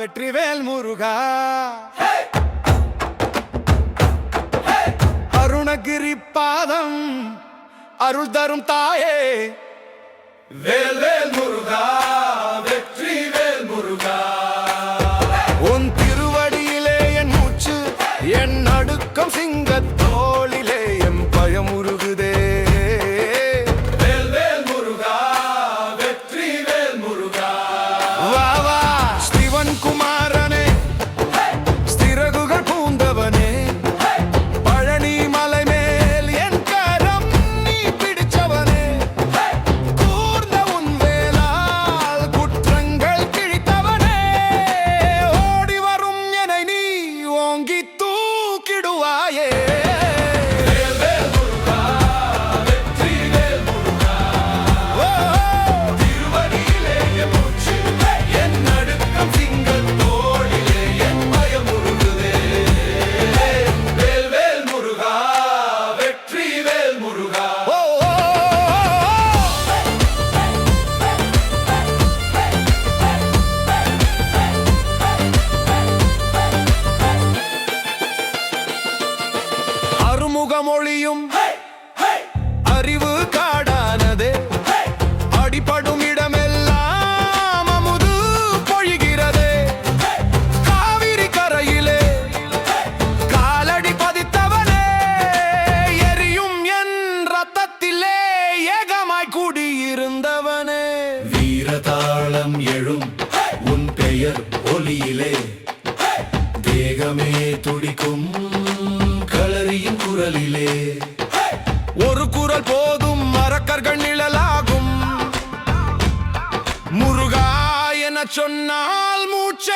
வெற்றிவேல் முருகா. அருணகிரி பாதம் அருள் தரும் தாயே. வேல் வேல் முருகா அருமுகமொழியும் அறிவு காடானதே. அடிபடும் இடமெல்லாம் அமுது பொழிகிறதே. காவிரி கரையிலே. காலடி பதித்தவனே. எரியும் என் ரத்தத்திலே ஏகமாய் கூடியிருந்தவனே. வீரதாளம் எழும் உன் பெயர் ஒலியிலே. தேகமே துடிக்கும் களரியின் குரலிலே. ஒரு குரல் போதும் மரக்கர்கள் நிழலாகும். முருகா என சொன்னால் மூச்சு